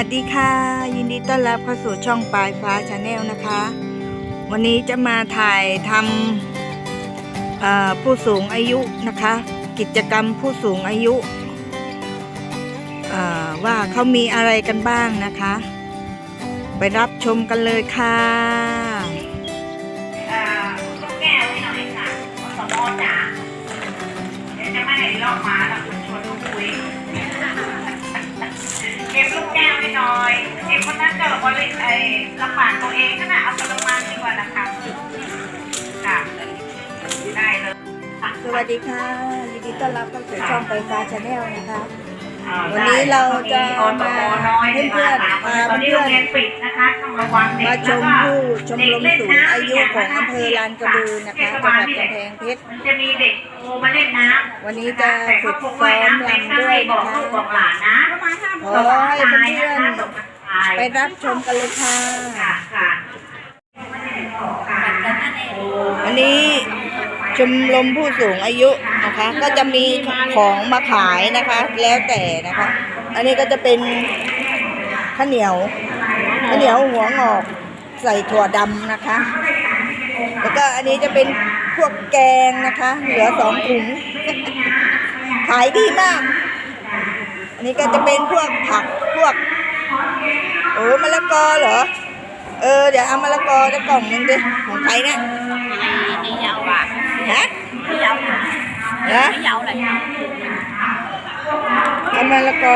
วัสดีค่ะ ยินดีต้อนรับเข้าสู่ช่องปลายฟ้าชาแนลนะคะ วันนี้จะมาถ่ายทำผู้สูงอายุนะคะ กิจกรรมผู้สูงอายุว่าเขามีอะไรกันบ้างนะคะ ไปรับชมกันเลยค่ะ บริไอ้ลำบากตัวเองนั่นน่ะเอากระมังดีกว่านะคะค่ะได้เลยค่ะสวัสดีค่ะยินดีต้อนรับเข้าสู่ช่องปลายฟ้าชาแนลนะคะอ่าวันนี้เราจะมาน้อยเพื่อนๆมาตอนนี้โรงเรียนปิดนะคะต้องระวังเด็กมาชมแล้วก็ผู้ชมรมสูงอายุของอำเภอลานกระบือนะคะจังหวัดกำแพงเพชรมันจะมีเด็กโทรมาเล่นน้ำวันนี้จะฝึกซ้อมรำด้วยบอนะกคะลูกบอกหลานนะขอให้เพื่อนๆ ไปรับชมกันเลยค่ะค่ะค่ะวันนี้ชมรมผู้สูงอายุนะคะ ก็จะมีของมาขายนะคะ แล้วแต่นะคะ อันนี้ก็จะเป็นข้าวเหนียวข้าวเหนียวหัวงอกใส่ถั่วดำนะคะ แล้วก็อันนี้จะเป็นพวกแกงนะคะ เหลือสองถุงขายดีมาก อันนี้ก็จะเป็นพวกผักพวก โอ้มะละกอเหรอ เออ เดี๋ยวเอามะละกอจะกล่องหนึงดิของใครเนี่ยนี่ยาวอะฮะนี่ยาวอะนะนี่ยาวอะไรยาวเอามะละกอ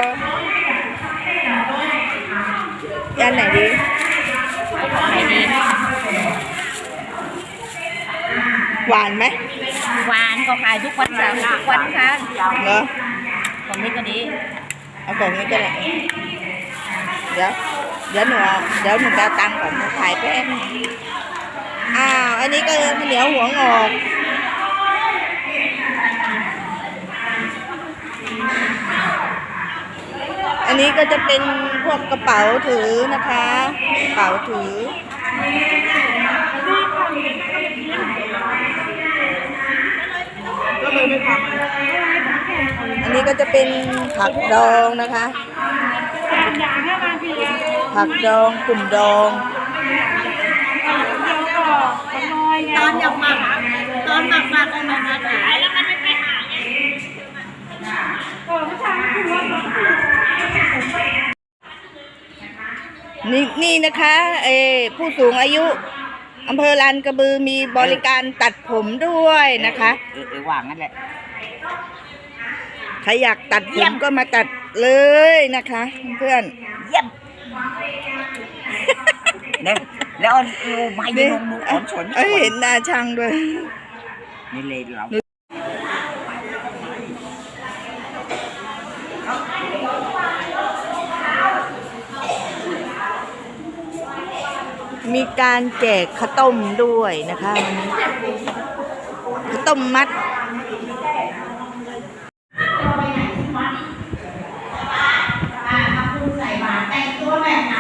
ยันไหนดีไหนดีหวานไหมหวานก็ขายทุกวันเสาร์ทุกวันค่ะเหรอตรงนี้ก็ดีเอากล่องนี้ก็ได้ เดี๋ยว เดี๋ยวหนูเดี๋ยวหนูจะตังค์ก่อนหนูขายแป้งอ้าว อันนี้ก็เหนียวหัวงอกอันนี้ก็จะเป็นพวกกระเป๋าถือนะคะ กระเป๋าถือ อันนี้ก็จะเป็นผักดองนะคะ ผักดองกลุ่มดองตอนยังหมักตอนหมักหมักเอามาขายแล้วมันไม่ไปหาไงนี่นี่นะคะเออผู้สูงอายุอำเภอลานกระบือมีบริการตัดผมด้วยนะคะเออเออว่างนั่นแหละใครอยากตัดผมก็มาตัด เลยนะคะเพื่อนเยี่ยมเนี่ยแล้วเอาไม้ยืนลงมืออ่อนฉนเอ้ยเห็นหน้าช่างด้วยนี่เลยเรามีการแจกข้าวต้มด้วยนะคะวันนี้ข้าวต้มมัด อ่าทำบุญใส่บาตรแต่งตัวแบบไหน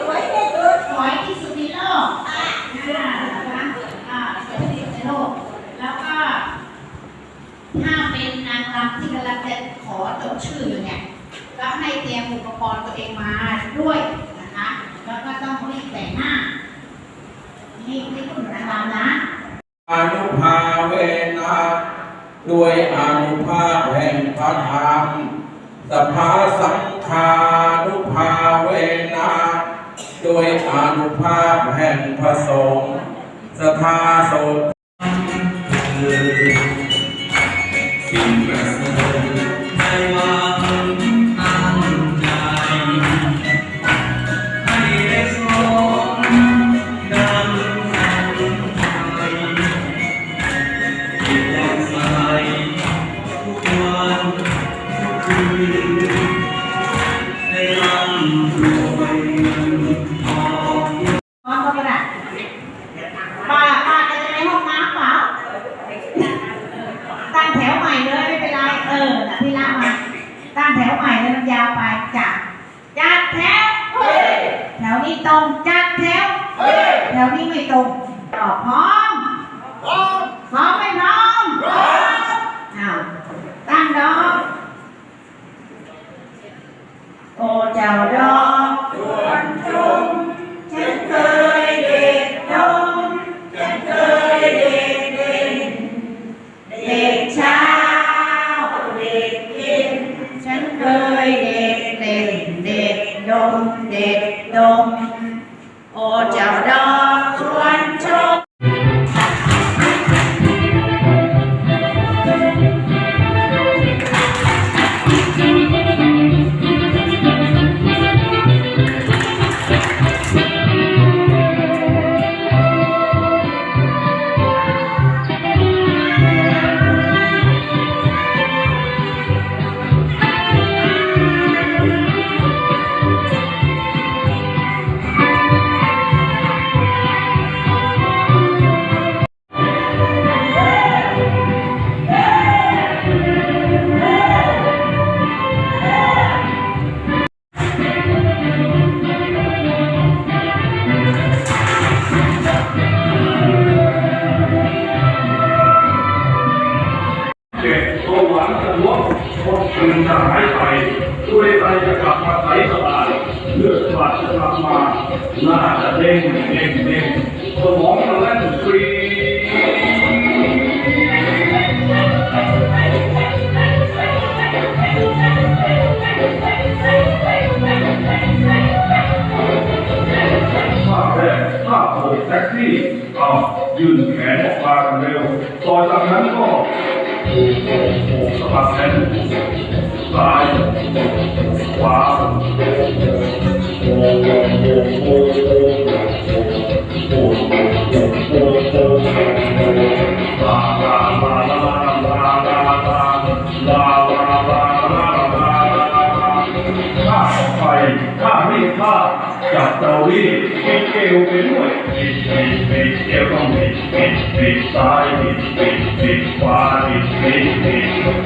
สวยที่สุดสวยที่สุดในโลกอ่านะคะอ่าสวยที่สุดในโลก แล้วก็ ถ้าเป็นนางรำที่กำลังจะขอจดชื่ออยู่เนี่ย ก็ให้เตรียมอุปกรณ์ตัวเองมาด้วยนะคะ แล้วก็ต้องรีบแต่งหน้า นี่นี่คุณนางรำนะ อนุภา เวนะด้วยอนุภาพแห่งพระธรรมสภาสังฆานุภาเวนะด้วยอนุภาพแห่งพระสงฆ์สทาโส ตรงจัดแถวแถวนี้ไม่ตรงตอบพร้อมพร้อมพร้อมไม่พร้อมพร้อมอ้าตั้งดอกโอ้เจ้าดอก แท็กซี่เอายืนแขนออกมากันเร็วต่อจากนั้นก็โอ้สะบัดแขนซ้ายขวา got no leader. Can't care what é want. Bitch, bitch, bitch, everyone bitch, bitch, bitch, side, bitch, bitch, bitch, wide, bitch, bitch, bitch.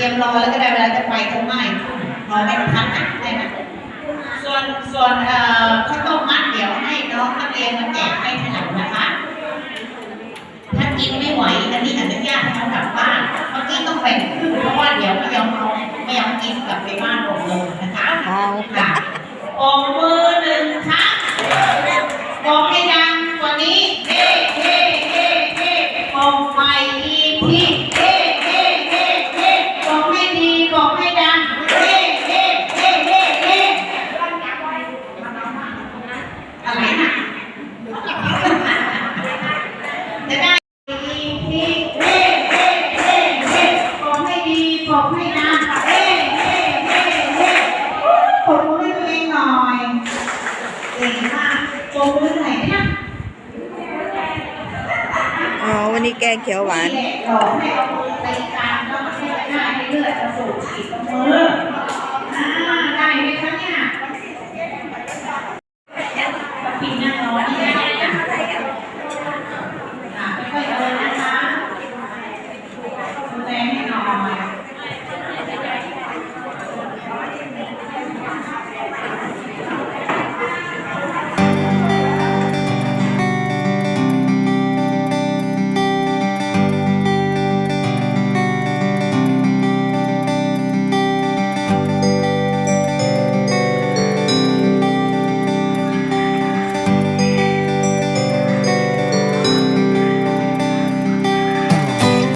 รียมรอแล้วก็ได้เวลาจะไปก็ไม่รอไม่ทันนะได้ไหมส่วนส่วนเอ่อข้าวต้มมัดเดี๋ยวให้น้องนักเรียนมาแจกให้ทีหลังนะคะ ถ้ากินไม่ไหวอันนี้อาจจะยากนะ ให้เอามือตีกลางแล้วมันให้หน้าให้เลือดจะสูบฉีดตรงมือ